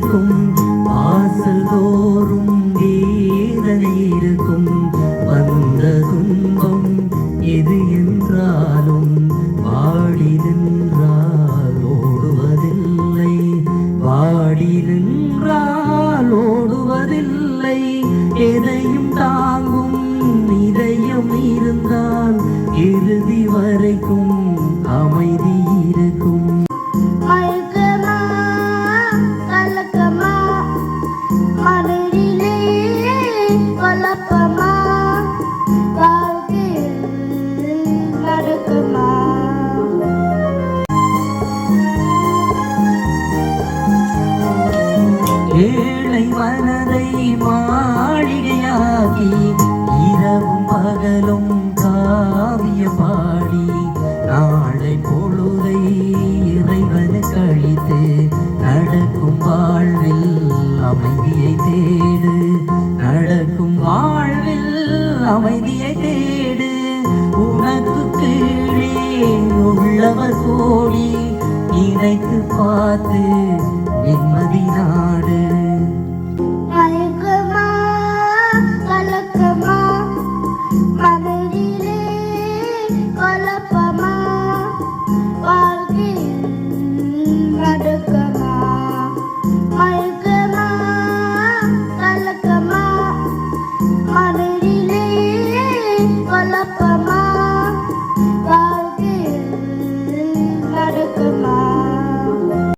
இருக்கும். வாசல் தோறும் வேதனை இருக்கும். வந்த துன்பம் எது என்றாலும் வாடி நின்றால் ஓடுவதில்லை. வாடி நின்றால் ஓடுவதில்லை. எதையும் தாங்கும் இதயம் இருந்தால் இறுதி வரைக்கும் ஏழை மனதை மாளிகையாகி இரவும் பகலும் காவிய பாடி நாளை பொழுதை இறைவனு கழித்து நடக்கும் வாழ்வில் அமைதியை தேடு நடக்கும் வாழ்வில் அமைதியை தேடு. உள்ளவர் கோடி இணைத்து பார்த்து நிம்மதி நாடு.